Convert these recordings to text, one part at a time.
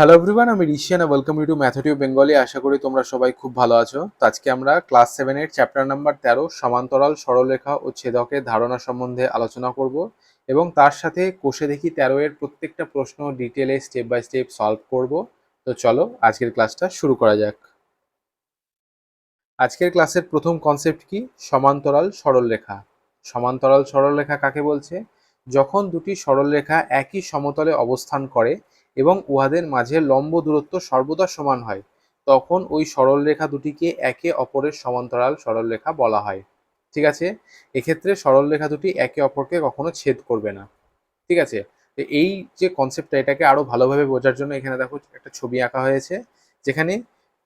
Hello everyone আমি Rishiyan welcome you to ম্যাথটিউ বেঙ্গলি আশা করি তোমরা সবাই খুব ভালো আছো। তো আজকে আমরা ক্লাস সেভেনের চ্যাপ্টার নাম্বার তেরো, সমান্তরাল সরলরেখা ও ছেদকের ধারণা সম্বন্ধে আলোচনা করব এবং তার সাথে কোষে দেখি তেরো এর প্রত্যেকটা প্রশ্ন ডিটেলে স্টেপ বাই স্টেপ সলভ করব। তো চলো আজকের ক্লাসটা শুরু করা যাক। আজকের ক্লাসের প্রথম কনসেপ্ট কি? সমান্তরাল সরলরেখা। সমান্তরাল সরলরেখা কাকে বলছে? যখন দুটি সরলরেখা একই সমতলে অবস্থান করে এবং উহাদের মাঝে লম্ব দূরত্ব সর্বদা সমান হয়, তখন ওই সরলরেখা দুটিকে একে অপরের সমান্তরাল সরলরেখা বলা হয়। ঠিক আছে? এক্ষেত্রে সরলরেখা দুটি একে অপরকে কখনো ছেদ করবে না। ঠিক আছে? এই যে কনসেপ্টটা এটাকে আরও ভালোভাবে বোঝার জন্য এখানে দেখো একটা ছবি আঁকা হয়েছে, যেখানে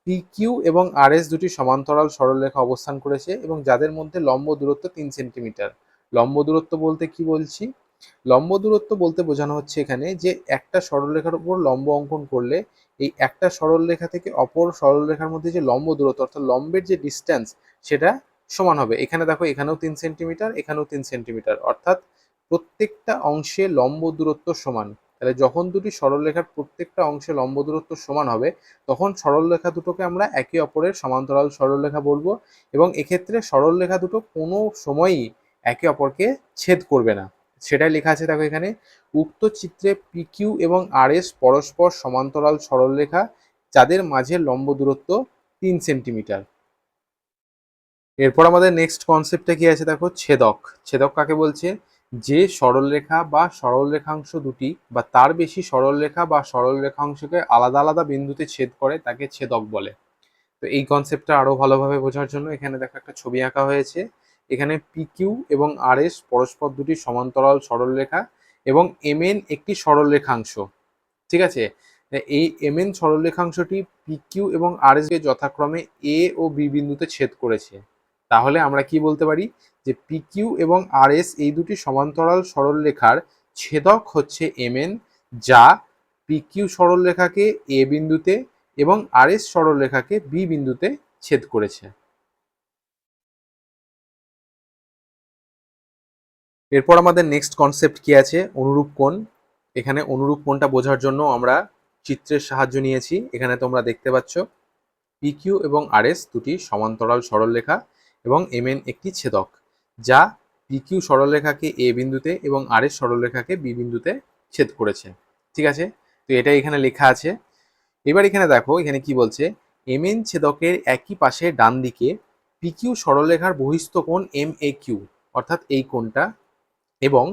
পি কিউ এবং আর এস দুটি সমান্তরাল সরলরেখা অবস্থান করেছে এবং যাদের মধ্যে লম্ব দূরত্ব তিন সেন্টিমিটার। লম্ব দূরত্ব বলতে কি বলছি? লম্ব দূরত্ব বলতে বোঝানো হচ্ছে এখানে যে একটা সরলরেখার উপর লম্ব অঙ্কন করলে এই একটা সরলরেখা থেকে অপর সরলরেখার মধ্যে যে লম্ব দূরত্ব, অর্থাৎ লম্বের যে ডিস্টেন্স সেটা সমান হবে। এখানে দেখো, এখানেও তিন সেন্টিমিটার এখানেও তিন সেন্টিমিটার অর্থাৎ প্রত্যেকটা অংশে লম্ব দূরত্ব সমান। তাহলে যখন দুটি সরলরেখার প্রত্যেকটা অংশে লম্ব দূরত্ব সমান হবে, তখন সরলরেখা দুটোকে আমরা একে অপরের সমান্তরাল সরলরেখা বলব এবং এক্ষেত্রে সরলরেখা দুটো কোনো সময়ই একে অপরকে ছেদ করবে না। সেটাই লেখা আছে দেখো এখানে। উক্ত চিত্রে পিকিউ এবং আর এস পরস্পর সমান্তরাল সরলরেখা, যাদের মাঝে লম্ব দূরত্ব তিন সেন্টিমিটার। এরপর আমাদের নেক্সট কনসেপ্টটা কি আছে দেখো? ছেদক। ছেদক কাকে বলছে? যে সরলরেখা বা সরলরেখাংশ দুটি বা তার বেশি সরলরেখা বা সরলরেখাংশকে আলাদা আলাদা বিন্দুতে ছেদ করে তাকে ছেদক বলে। তো এই কনসেপ্টটা আরও ভালোভাবে বোঝার জন্য এখানে দেখো একটা ছবি আঁকা হয়েছে। এখানে পিকিউ এবং আর এস পরস্পর দুটি সমান্তরাল সরলরেখা এবং এমএন একটি সরলরেখাংশ। ঠিক আছে? এই এমএন সরলরেখাংশটি পিকিউ এবং আর এস কে যথাক্রমে এ ও বি বিন্দুতে ছেদ করেছে। তাহলে আমরা কি বলতে পারি? যে পিকিউ এবং আর এস এই দুটি সমান্তরাল সরলরেখার ছেদক হচ্ছে এমএন যা পিকিউ সরলরেখাকে এ বিন্দুতে এবং আর এস সরলরেখাকে বি বিন্দুতে ছেদ করেছে। এরপর আমাদের নেক্সট কনসেপ্ট কি আছে? অনুরূপ কোণ। এখানে অনুরূপ কোণটা বোঝার জন্য আমরা চিত্রের সাহায্য নিয়েছি। এখানে তোমরা দেখতে পাচ্ছ পিকিউ এবং আরএস দুটি সমান্তরাল সরলরেখা এবং এমএন একটি ছেদক, যা পিকিউ সরলরেখাকে এ বিন্দুতে এবং আরএস সরলরেখাকে বি বিন্দুতে ছেদ করেছে। ঠিক আছে? তো এটা এখানে লেখা আছে। এবার এখানে দেখো, এখানে কি বলছে? এমএন ছেদকের একই পাশে ডান দিকে পিকিউ সরলরেখার বহিস্থ কোণ এম এ কিউ অর্থাৎ এই কোণটা এবং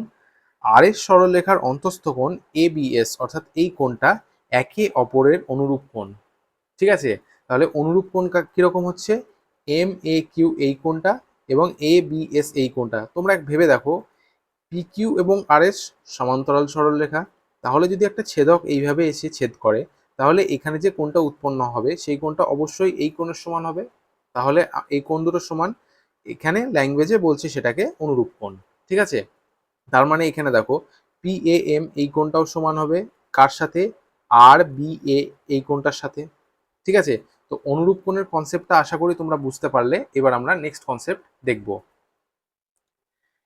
আর এস সরলরেখার অন্তস্থ কোণ এ বিএস অর্থাৎ এই কোণটা একে অপরের অনুরূপ কোণ। ঠিক আছে? তাহলে অনুরূপ কোণ কীরকম হচ্ছে? এম এ কিউ এই কোণটা এবং এ বি এস এই কোণটা। তোমরা ভেবে দেখো পি কিউ এবং আর এস সমান্তরাল সরলরেখা, তাহলে যদি একটা ছেদক এইভাবে এসে ছেদ করে, তাহলে এখানে যে কোণটা উৎপন্ন হবে, সেই কোণটা অবশ্যই এই কোণের সমান হবে। তাহলে এই কোণ দুটো সমান এখানে ল্যাঙ্গুয়েজে বলছে সেটাকে অনুরূপ কোণ। ঠিক আছে? তার মানে এখানে দেখো পি এ এম এই কোণটাও সমান হবে কার সাথে? আর বি এ এই কোণটার সাথে। ঠিক আছে? তো অনুরূপ কোণের কনসেপ্টটা আশা করি তোমরা বুঝতে পারলে। এবার আমরা নেক্সট কনসেপ্ট দেখব।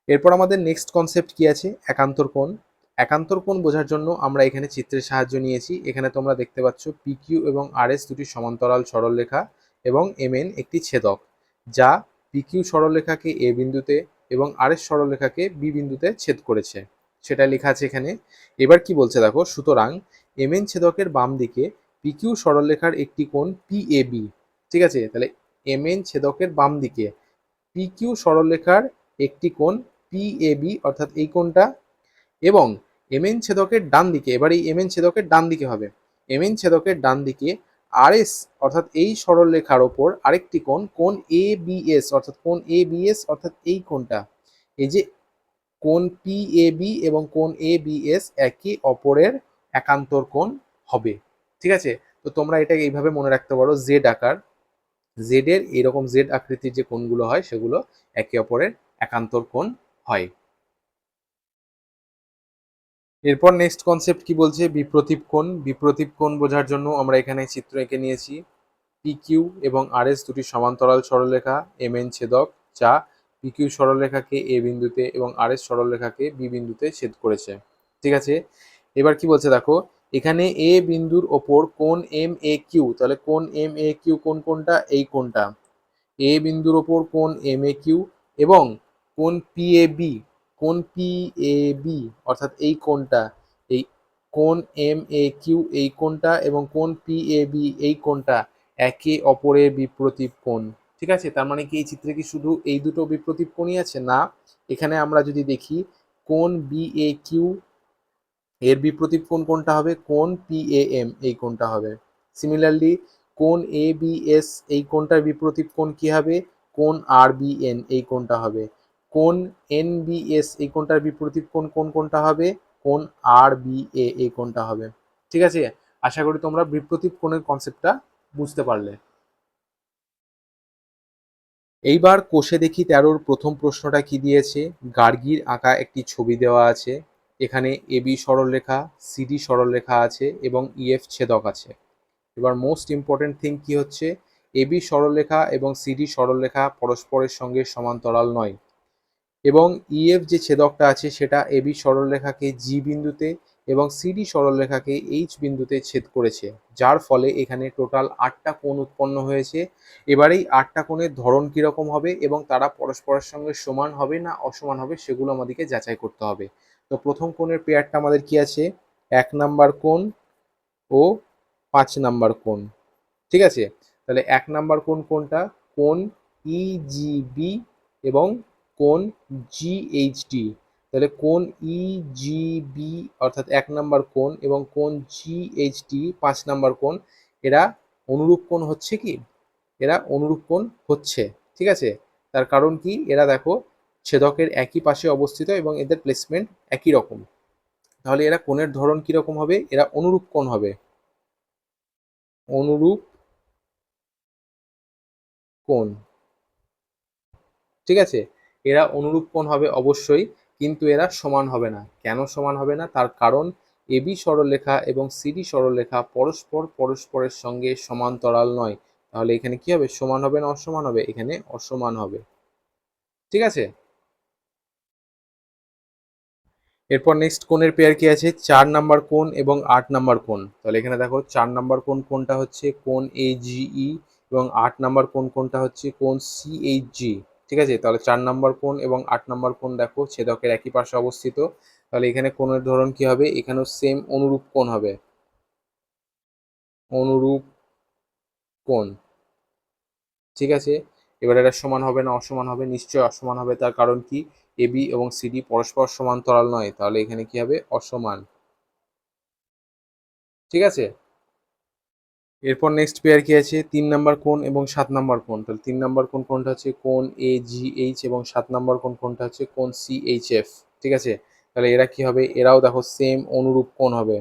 এরপর আমাদের নেক্সট কনসেপ্ট কি আছে? একান্তর কোণ। একান্তর কোণ বোঝার জন্য আমরা এখানে চিত্রের সাহায্য নিয়েছি। এখানে তোমরা দেখতে পাচ্ছ পি কিউ এবং আর এস দুটি সমান্তরাল সরলরেখা এবং এম এন একটি ছেদক, যা পি কিউ সরলরেখাকে এ বিন্দুতে এবং আরেস সরলরেখাকে বি বিন্দুতে ছেদ করেছে। সেটা লেখা আছে এখানে, এবার কি বলছে দেখো, সুতরাং এম এন ছেদকের বাম দিকে পিকিউ সরলরেখার একটি কোণ পি এ বি ঠিক আছে? তাহলে এম এন ছেদকের বাম দিকে পিকিউ সরলরেখার একটি কোণ পি এ বি অর্থাৎ এই কোণটা, এবং এম এন ছেদকের ডান দিকে, এবার এই এম এন ছেদকের ডান দিকে হবে। এম এন ছেদকের ডান দিকে আর এস অর্থাৎ এই সরলরেখার ওপর আরেকটি কোণ কোণ এ বি এস অর্থাৎ কোণ এ বি এস অর্থাৎ এই কোণটা। এই যে কোণ পি এ বি এবং কোণ এ বি এস একই অপরের একান্তর কোণ হবে। ঠিক আছে? তো তোমরা এটা এইভাবে মনে রাখতে পারো, জেড আকার। জেড এর এরকম জেড আকৃতির যে কোণগুলো হয়, সেগুলো একে অপরের একান্তর কোণ হয়। এরপর নেক্সট কনসেপ্ট কি বলছে? বিপ্রতীপ কোণ। বিপ্রতীপ কোণ বোঝার জন্য আমরা এখানে চিত্র এঁকে নিয়েছি। পি কিউ এবং আর এস দুটি সমান্তরাল সরলরেখা এম এন ছেদক, যা পি কিউ সরলরেখাকে এ বিন্দুতে এবং আর এস সরলরেখাকে বি বিন্দুতে ছেদ করেছে। ঠিক আছে? এবার কি বলছে দেখো? এখানে এ বিন্দুর ওপর কোন এম এ কিউ তাহলে কোন এম এ কিউ কোন কোনটা এই কোনটা এ বিন্দুর ওপর কোন এম এ কিউ এবং কোন পি এ বি কোন পি এ বি অর্থাৎ এই কোনটা এই কোন এম এ কিউ এই কোনটা এবং কোন পি এ বি এই কোনটা একে অপরের বিপ্রতীপ কোণ। ঠিক আছে? তার মানে কি এই চিত্রে কি শুধু এই দুটো বিপ্রতীপ কোণই আছে? না। এখানে আমরা যদি দেখি কোন বি এ কিউ এর বিপ্রতীপ কোণ কোনটা হবে? কোন পি এ এম এই কোনটা হবে। সিমিলারলি কোন এ বি এস এই কোনটার বিপ্রতীপ কোণ কি হবে? কোন আর বি এন এই কোনটা হবে। কোন এন বি এস এই কোনটার বিপ্রতীপ কোণ কোন কোনটা হবে? কোন আর বি এ এই কোনটা হবে? ঠিক আছে? আশা করি তোমরা বিপ্রতীপ কোণের কনসেপ্টটা বুঝতে পারলে। এইবার কোষে দেখি তেরোর প্রথম প্রশ্নটা কি দিয়েছে? গার্গির আঁকা একটি ছবি দেওয়া আছে। এখানে এবি সরলরেখা সিডি সরলরেখা আছে এবং ইএফ ছেদক আছে। এবার মোস্ট ইম্পর্টেন্ট থিং কি হচ্ছে? এবি সরলরেখা এবং সিডি সরলরেখা পরস্পরের সঙ্গে সমান্তরাল নয়। এবং ইএফ যে ছেদকটা আছে সেটা এবি সরলরেখাকে জি বিন্দুতে এবং সিডি সরলরেখাকে এইচ বিন্দুতে ছেদ করেছে, যার ফলে এখানে টোটাল আটটা কোণ উৎপন্ন হয়েছে। এবার এই আটটা কোণের ধরন কীরকম হবে এবং তারা পরস্পরের সঙ্গে সমান হবে না অসমান হবে সেগুলো আমাদেরকে যাচাই করতে হবে। তো প্রথম কোণের পেয়ারটা আমাদের কি আছে? এক নাম্বার কোণ ও পাঁচ নাম্বার কোণ, ঠিক আছে? তাহলে এক নাম্বার কোণ কোনটা? কোণ ইজিবি এবং কোণ জিএইচডি তাহলে কোণ ইজিবি অর্থাৎ এক নাম্বার কোণ এবং কোণ জিএইচডি পাঁচ নাম্বার কোণ। এরা অনুরূপ কোণ হচ্ছে কি? এরা অনুরূপ কোণ হচ্ছে, ঠিক আছে? তার কারণ কি? এরা দেখো ছেদকের একই পাশে অবস্থিত এবং এদের প্লেসমেন্ট একই রকম। তাহলে এরা কোণের ধরন কীরকম হবে? এরা অনুরূপ কোণ হবে। অনুরূপ কোণ, ঠিক আছে? এরা অনুরূপ কোণ হবে অবশ্যই, কিন্তু এরা সমান হবে না। কেন সমান হবে না? তার কারণ এবি সরলরেখা এবং সিডি সরলরেখা পরস্পর পরস্পরের সঙ্গে সমান্তরাল নয়। তাহলে এখানে কি হবে? সমান হবে না অসমান হবে? এখানে অসমান হবে। ঠিক আছে? এরপর নেক্সট কোণের পেয়ার কি আছে? চার নাম্বার কোণ এবং আট নাম্বার কোণ। তাহলে এখানে দেখো, চার নাম্বার কোণ কোনটা হচ্ছে কোণ এ জিই এবং আট নাম্বার কোণ কোনটা হচ্ছে কোণ সিএইচজি ঠিক আছে? তাহলে চার নাম্বার কোণ এবং আট নাম্বার কোণ দেখো, ছেদকের একই পাশে অবস্থিত। তাহলে এখানে কোণের ধরন কি হবে? এখানেও সেম অনুরূপ কোণ হবে। অনুরূপ কোণ। ঠিক আছে? এবার এটা সমান হবে না অসমান হবে? নিশ্চয়ই অসমান হবে। তার কারণ কি? এবি এবং সিডি পরস্পর সমান্তরাল নয়। তাহলে এখানে কি হবে? অসমান। ঠিক আছে? এরপর নেক্সট পেয়ার কি আছে? তিন নাম্বার কোণ এবং সাত নাম্বার কোণ তাহলে তিন নাম্বার কোণ কোনটা হচ্ছে? কোণ এ জি এইচ এবং সাত নাম্বার কোণ কোনটা হচ্ছে? কোণ সি এইচ এফ ঠিক আছে? তাহলে এরা কি হবে? এরাও দেখো সেম অনুরূপ কোণ হবে।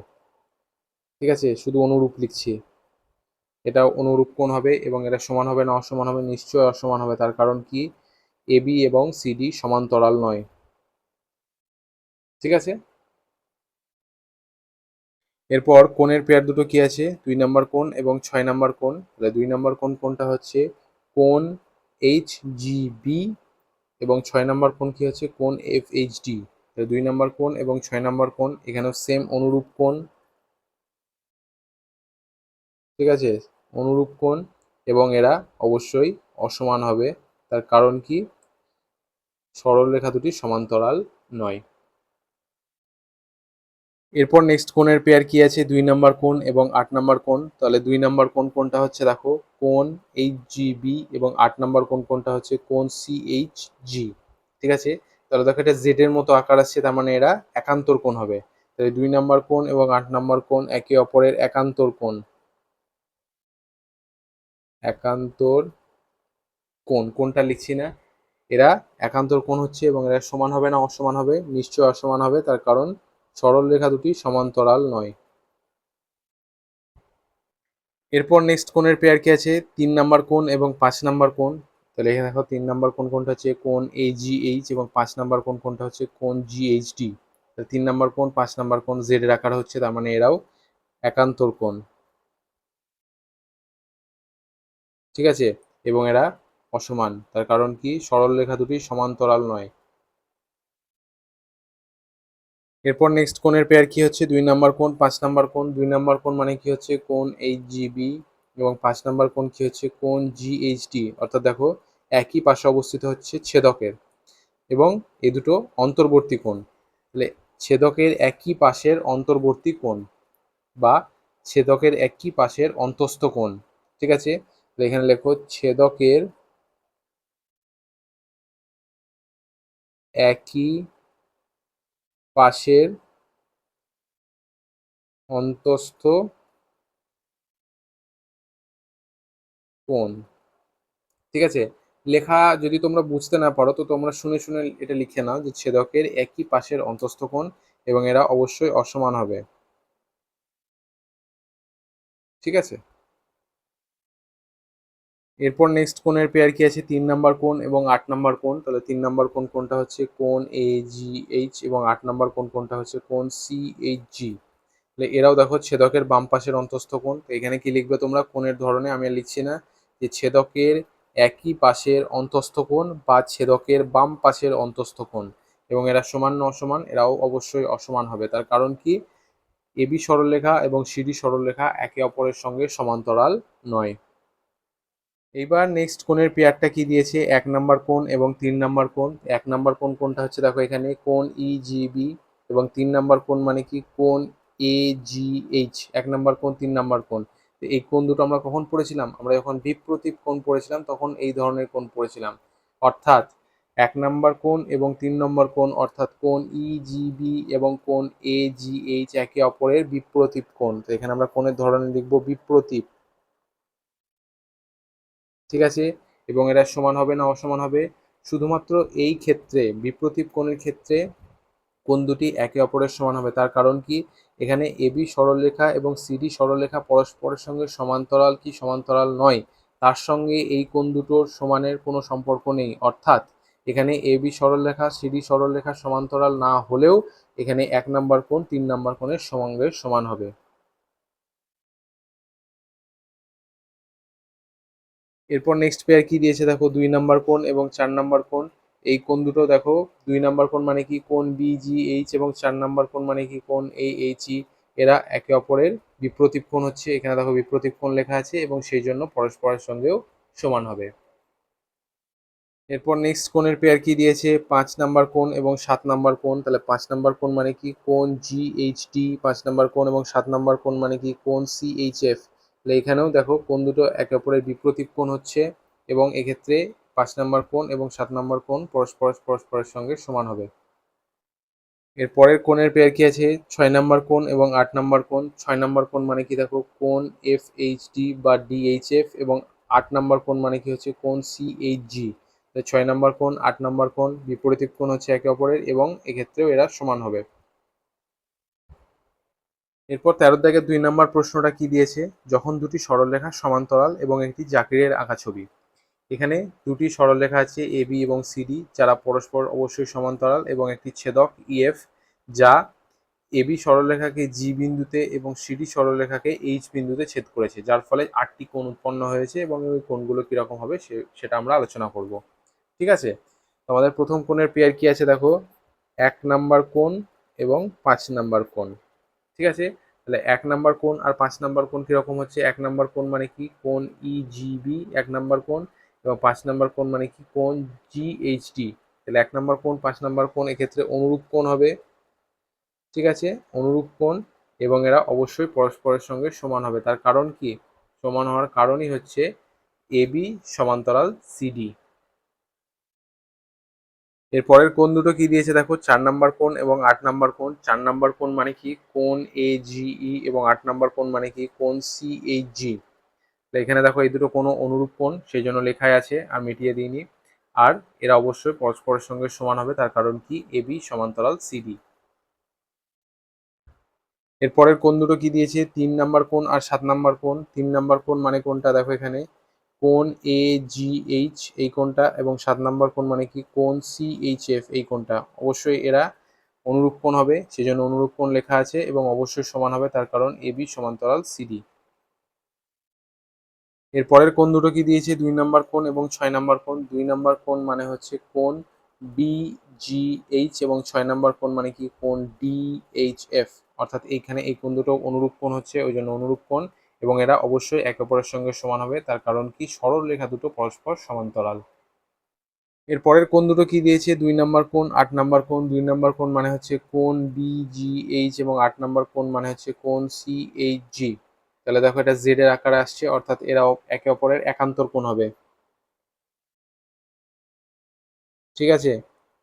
ঠিক আছে? শুধু অনুরূপ লিখছি। এটা অনুরূপ কোণ হবে এবং এটা সমান হবে না অসমান হবে? নিশ্চয়ই অসমান হবে। তার কারণ কি? এবি এবং সিডি সমান্তরাল নয়। ঠিক আছে? এরপর কোণের পেয়ার দুটো কি আছে? দুই নাম্বার কোণ এবং ছয় নাম্বার কোণ। তাহলে দুই নাম্বার কোণ কোনটা হচ্ছে কোণ এইচ জি বি এবং ছয় নাম্বার কোণ কি হচ্ছে? কোণ এফ এইচ ডি তাহলে দুই নাম্বার কোণ এবং ছয় নাম্বার কোণ, এখানেও সেম অনুরূপ কোণ। ঠিক আছে? অনুরূপ কোণ এবং এরা অবশ্যই অসমান হবে। তার কারণ কি? সরলরেখা দুটি সমান্তরাল নয়। এরপর নেক্সট কোণের পেয়ার কি আছে? দুই নাম্বার কোণ এবং আট নাম্বার কোণ। তাহলে দুই নাম্বার কোণ কোনটা হচ্ছে দেখো, কোণ এইচ জি বি এবং আট নাম্বার কোণ কোনটা হচ্ছে কোণ সি এইচ জি ঠিক আছে? তাহলে দেখো এটা জেড এর মতো আকার আসছে, তার মানে এরা একান্তর কোণ হবে। তাহলে দুই নাম্বার কোণ এবং আট নাম্বার কোণ একে অপরের একান্তর কোণ। একান্তর কোণ কোনটা লিখছি না। এরা একান্তর কোণ হচ্ছে এবং এরা সমান হবে না অসমান হবে নিশ্চয় অসমান হবে, তার কারণ সরল রেখা দুটি সমান্তরাল নয়। এরপর নেক্সট কোণের পেয়ার কি আছে? তিন নাম্বার কোণ এবং পাঁচ নাম্বার কোণ। তাহলে এখানে দেখো তিন নাম্বার কোণ কোনটা হচ্ছে কোণ এ জি এইচ এবং পাঁচ নাম্বার কোণ কোনটা হচ্ছে কোণ জি এইচ ডি তাহলে তিন নাম্বার কোণ, পাঁচ নাম্বার কোণ জেড এর আকার হচ্ছে, তার মানে এরাও একান্তর কোণ। ঠিক আছে? এবং এরা অসমান। তার কারণ কি? সরল রেখা দুটি সমান্তরাল নয়। এরপর নেক্সট কোণের পেয়ার কি হচ্ছে? দুই নাম্বার কোণ, পাঁচ নাম্বার কোণ। দুই নাম্বার কোণ মানে কি হচ্ছে? কোণ এইচ জিবি এবং পাঁচ নাম্বার কোণ কি হচ্ছে? কোণ জিএইচডি অর্থাৎ দেখো, একই পাশে অবস্থিত হচ্ছে ছেদকের এবং এ দুটো অন্তর্বর্তী কোণ। তাহলে ছেদকের একই পাশের অন্তর্বর্তী কোণ বা ছেদকের একই পাশের অন্তস্থ কোণ। ঠিক আছে? এখানে লেখো, ছেদকের একই পাশের অন্তস্থ কোণ। ঠিক আছে? লেখা যদি তোমরা বুঝতে না পারো, তো তোমরা শুনে শুনে এটা লিখে নাও যে ছেদকের একই পাশের অন্তস্থ কোণ এবং এরা অবশ্যই অসমান হবে। ঠিক আছে? এরপর নেক্সট কোণের পেয়ার কি আছে? তিন নাম্বার কোণ এবং আট নাম্বার কোণ। তাহলে তিন নাম্বার কোণ কোনটা হচ্ছে কোণ এ জি এইচ এবং আট নাম্বার কোণ কোনটা হচ্ছে কোণ সি এইচ জি তাহলে এরাও দেখো ছেদকের বাম পাশের অন্তস্থ কোণ। তো এখানে কি লিখবে তোমরা? কোণের ধরনে, আমি লিখছি না, যে ছেদকের একই পাশের অন্তস্থ কোণ বা ছেদকের বাম পাশের অন্তস্থ কোণ। এবং এরা সমান না অসমান, এরাও অবশ্যই অসমান হবে। তার কারণ কি? এবি সরলরেখা এবং সিডি সরলরেখা একে অপরের সঙ্গে সমান্তরাল নয়। এইবার নেক্সট কোণের পেয়ারটা কি দিয়েছে? এক নাম্বার কোণ এবং তিন নাম্বার কোণ। এক নাম্বার কোণ কোনটা হচ্ছে দেখো এখানে, কোণ ইজিবি এবং তিন নাম্বার কোণ মানে কি? কোণ এ জি এইচ এক নাম্বার কোণ, তিন নাম্বার কোণ। তো এই কোণ দুটো আমরা কখন পড়েছিলাম? আমরা যখন বিপ্রতীপ কোণ পড়েছিলাম, তখন এই ধরনের কোণ পড়েছিলাম। অর্থাৎ এক নাম্বার কোণ এবং তিন নম্বর কোণ, অর্থাৎ কোণ ইজিবি এবং কোণ এ জি এইচ একে অপরের বিপ্রতীপ কোণ। তো এখানে আমরা কোণের ধরনে লিখব বিপ্রতীপ। ঠিক আছে? এবং এরা সমান হবে না অসমান হবে? শুধুমাত্র এই ক্ষেত্রে, বিপ্রতীপ কোণের ক্ষেত্রে কোন দুটি একে অপরের সমান হবে। তার কারণ কি? এখানে এবি সরলরেখা এবং সিডি সরলরেখা পরস্পরের সঙ্গে সমান্তরাল কি? সমান্তরাল নয়। তার সঙ্গে এই কোণ দুটোর সমানের কোনো সম্পর্ক নেই। অর্থাৎ এখানে এবি সরলরেখা সিডি সরলরেখা সমান্তরাল না হলেও এখানে এক নাম্বার কোণ, তিন নাম্বার কোণের সঙ্গে সমান হবে। এরপর নেক্সট পেয়ার কি দিয়েছে দেখো, দুই নাম্বার কোণ এবং চার নাম্বার কোণ এই কোণ দুটো দেখো, দুই নাম্বার কোণ মানে কি কোণ বিজিএইচ এবং চার নাম্বার কোণ মানে কি কোণ এই এইচ ই এরা একে অপরের বিপ্রতীপ কোণ হচ্ছে। এখানে দেখো বিপ্রতীপ কোণ লেখা আছে এবং সেই জন্য পরস্পরের সঙ্গেও সমান হবে। এরপর নেক্সট কোণের পেয়ার কি দিয়েছে? পাঁচ নাম্বার কোণ এবং সাত নাম্বার কোণ তাহলে পাঁচ নাম্বার কোণ মানে কি? কোণ ডি পাঁচ নাম্বার কোণ এবং সাত নাম্বার কোণ মানে কি? কোণ সিএইচএফ তাহলে এখানেও দেখো কোন দুটো একে অপরের বিপ্রতীপ কোণ হচ্ছে এবং এক্ষেত্রে পাঁচ নাম্বার কোণ এবং সাত নাম্বার কোণ পরস্পর পরস্পরের সঙ্গে সমান হবে। এর পরের কোণের পেয়ার কি আছে? ছয় নাম্বার কোণ এবং আট নাম্বার কোণ। ছয় নাম্বার কোণ মানে কি দেখো? কোণ এফ এইচ ডি বা ডিএইচএফ এবং আট নাম্বার কোণ মানে কি হচ্ছে? কোণ সি এইচ জি ছয় নাম্বার কোণ, আট নাম্বার কোণ, বিপরীত কোণ হচ্ছে একে অপরের এবং এক্ষেত্রেও এরা সমান হবে। এরপর তেরো দাগের দুই নম্বর প্রশ্নটা কি দিয়েছে? যখন দুটি সরলরেখা সমান্তরাল এবং একটি জাকিরের আঁকা ছবি। এখানে দুটি সরলরেখা আছে এ বি এবং সিডি যারা পরস্পর অবশ্যই সমান্তরাল এবং একটি ছেদক ইএফ যা এবি সরলরেখাকে জি বিন্দুতে এবং সিডি সরলরেখাকে এইচ বিন্দুতে ছেদ করেছে, যার ফলে আটটি কোণ উৎপন্ন হয়েছে এবং ওই কোণগুলো কীরকম হবে সে, সেটা আমরা আলোচনা করব। ঠিক আছে? আমাদের প্রথম কোণের পেয়ার কি আছে দেখো? এক নাম্বার কোণ এবং পাঁচ নাম্বার কোণ। ঠিক আছে? তাহলে এক নাম্বার কোণ আর পাঁচ নাম্বার কোণ কীরকম হচ্ছে? এক নাম্বার কোণ মানে কি? কোণ ইজিবি এক নাম্বার কোণ এবং পাঁচ নাম্বার কোণ মানে কি? কোণ জিএইচডি তাহলে এক নাম্বার কোণ, পাঁচ নাম্বার কোণ, এক্ষেত্রে অনুরূপ কোণ হবে। ঠিক আছে? অনুরূপ কোণ এবং এরা অবশ্যই পরস্পরের সঙ্গে সমান হবে। তার কারণ কি? সমান হওয়ার কারণই হচ্ছে এবি সমান্তরাল সিডি এর কোন দুটো কি দিয়েছে দেখো? চার নাম্বার কোন এবং আট নাম্বার কোন? চার নাম্বার কোন মানে কি? কোন এ জিই এবং আট নাম্বার কোন মানে কি? কোন সি এইচ জি এখানে দেখো এই দুটো কোনো অনুরূপ কোণ সেই জন্য লেখাই আছে, আর মিটিয়ে দিইনি। আর এরা অবশ্যই পরস্পরের সঙ্গে সমান হবে, তার কারণ কি? এ বি সমান্তরাল সিডি এরপরের কোন দুটো কি দিয়েছে? তিন নাম্বার কোণ আর সাত নাম্বার কোণ তিন নাম্বার কোণ মানে কোনটা দেখো এখানে? কোন এ জি এইচ এই কোনটা এবং সাত নাম্বার কোন মানে কি? কোন সি এইচ এফ এই কোনটা অবশ্যই এরা অনুরূপ কোণ হবে সেই জন্য অনুরূপ কোণ লেখা আছে এবং অবশ্যই সমান হবে তার কারণ এ বি সমান্তরাল সিডি এর পরের দুটো কি দিয়েছে? দুই নাম্বার কোণ এবং ছয় নাম্বার কোণ। দুই নাম্বার কোণ মানে হচ্ছে কোণ বি জি এইচ এবং ছয় নাম্বার কোণ মানে কি? কোণ ডি এইচ এফ অর্থাৎ এইখানে এই কোণ দুটো অনুরূপ কোণ হচ্ছে, ওই জন্য অনুরূপ কোণ। এবং এরা অবশ্যই একে অপরের সঙ্গে সমান হবে, তার কারণ কি? সরল রেখা দুটো পরস্পর সমান্তরাল। এর পরের কোণ দুটো কি দিয়েছে? দুই নাম্বার কোণ, আট নাম্বার কোণ। দুই নাম্বার কোণ মানে হচ্ছে কোণ বি জি এইচ এবং আট নাম্বার কোণ মানে হচ্ছে কোণ সি এইচ জি তাহলে দেখো এটা জেড এর আকারে আসছে, অর্থাৎ এরা একে অপরের একান্তর কোণ হবে। ঠিক আছে?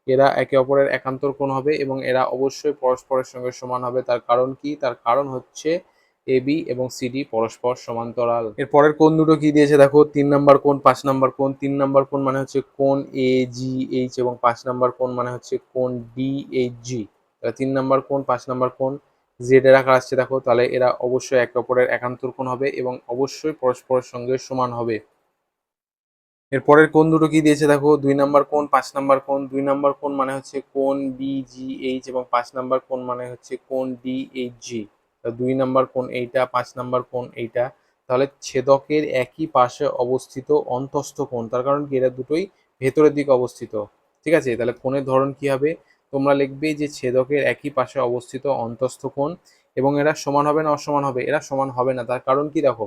এরা একে অপরের একান্তর কোণ হবে এবং এরা অবশ্যই পরস্পরের সঙ্গে সমান হবে, তার কারণ কি? তার কারণ হচ্ছে এ বি এবং সিডি পরস্পর সমান্তরাল। এর পরের কোণ দুটো কি দিয়েছে? দেখো, তিন নাম্বার কোণ, পাঁচ নাম্বার কোণ। তিন নাম্বার কোণ মানে হচ্ছে কোণ এ জি এইচ এবং পাঁচ নাম্বার কোণ মানে হচ্ছে কোণ ডি এইচ জি তিন নাম্বার কোণ, পাঁচ নাম্বার কোণ জেড এর আকার আসছে, দেখো। তাহলে এরা অবশ্যই একে অপরের একান্তর কোণ হবে এবং অবশ্যই পরস্পরের সঙ্গে সমান হবে। এর পরের কোণ দুটো কি দিয়েছে? দেখো, দুই নাম্বার কোণ, পাঁচ নাম্বার কোণ। দুই নাম্বার কোণ মানে হচ্ছে কোণ বি জি এইচ এবং পাঁচ নাম্বার কোণ মানে হচ্ছে কোণ ডি এইচ জি দুই নাম্বার কোণ এইটা, পাঁচ নাম্বার কোণ এইটা, তাহলে ছেদকের একই পাশে অবস্থিত অন্তস্থ কোণ, তার কারণ কি? এরা দুটোই ভেতরের দিকে অবস্থিত, ঠিক আছে? তাহলে কোণের ধরন কি হবে? তোমরা লিখবে যে ছেদকের একই পাশে অবস্থিত অন্তস্থ কোণ এবং এরা সমান হবে না অসমান হবে? এরা সমান হবে না, তার কারণ কি দেখো?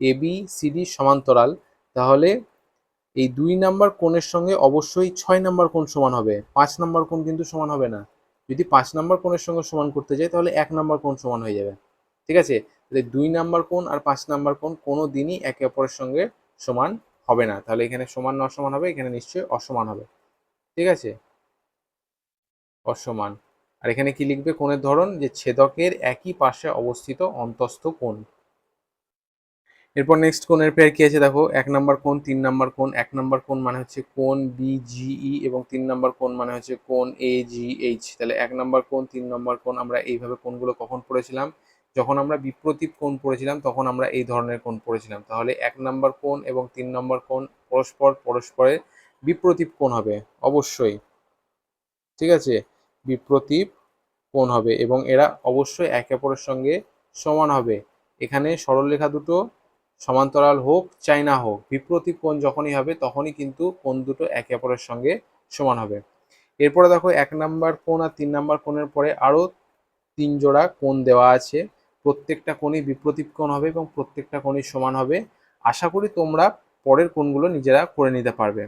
এ বি সিডি সমান্তরাল, তাহলে এই দুই নাম্বার কোণের সঙ্গে অবশ্যই ছয় নাম্বার কোণ সমান হবে, পাঁচ নাম্বার কোণ কিন্তু সমান হবে না। যদি পাঁচ নাম্বার কোণের সঙ্গে সমান করতে যাই, তাহলে এক নাম্বার কোণ সমান হয়ে যাবে। ঠিক আছে? তাহলে দুই নাম্বার কোণ আর পাঁচ নাম্বার কোণ কোনো দিনই একে অপরের সঙ্গে সমান হবে না। তাহলে এখানে সমান না অসমান হবে, এখানে নিশ্চয়ই অসমান হবে। ঠিক আছে? অসমান। আর এখানে কি লিখবে? কোণের ধরন যে ছেদকের একই পাশে অবস্থিত অন্তস্থ কোণ। এরপর নেক্সট কোণের পেয়ার কি আছে দেখো? এক নাম্বার কোণ, তিন নাম্বার কোণ, এক নাম্বার কোণ মানে হচ্ছে কোণ ই এবং তিন নাম্বার কোণ মানে হচ্ছে কোণ এ জি এইচ তাহলে এক নাম্বার কোণ, তিন নাম্বার কোণ আমরা এইভাবে কোণগুলো কখন পড়েছিলাম? যখন আমরা বিপ্রতীপ কোণ পড়েছিলাম, তখন আমরা এই ধরনের কোণ পড়েছিলাম। তাহলে এক নাম্বার কোণ এবং তিন নাম্বার কোণ পরস্পর পরস্পরের বিপ্রতীপ কোণ হবে, অবশ্যই। ঠিক আছে? বিপ্রতীপ কোণ হবে এবং এরা অবশ্যই একে অপরের সঙ্গে সমান হবে। এখানে সরলরেখা দুটো সমান্তরাল হোক চাই না হোক বিপ্রতীপ কোণ যখনই হবে তখনই কিন্তু কোণ দুটো একে অপরের সঙ্গে সমান হবে। এরপরে দেখো এক নাম্বার কোণ আর তিন নাম্বার কোণের পরে আরও তিন জোড়া কোণ দেওয়া আছে। প্রত্যেকটা কোণই বিপ্রতীপ কোণ হবে এবং প্রত্যেকটা কোণই সমান হবে। আশা করি তোমরা পরের কোণগুলো নিজেরা করে নিতে পারবে।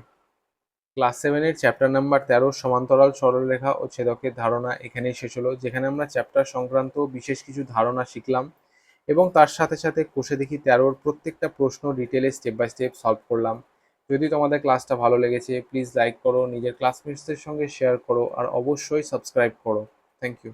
ক্লাস সেভেনের চ্যাপ্টার নাম্বার তেরো, সমান্তরাল সরলরেখা ও ছেদকের ধারণা এখানেই শেষ হলো। যেখানে আমরা চ্যাপ্টার সংক্রান্ত বিশেষ কিছু ধারণা শিখলাম। এবং তার সাথে সাথে কষে দেখি তেরোর প্রত্যেকটা প্রশ্ন ডিটেলে স্টেপ বাই স্টেপ সলভ করলাম। যদি তোমাদের ক্লাসটা ভালো লেগেছে প্লিজ লাইক করো, নিজের ক্লাসমেটসদের সঙ্গে শেয়ার করো, আর অবশ্যই সাবস্ক্রাইব করো। Thank you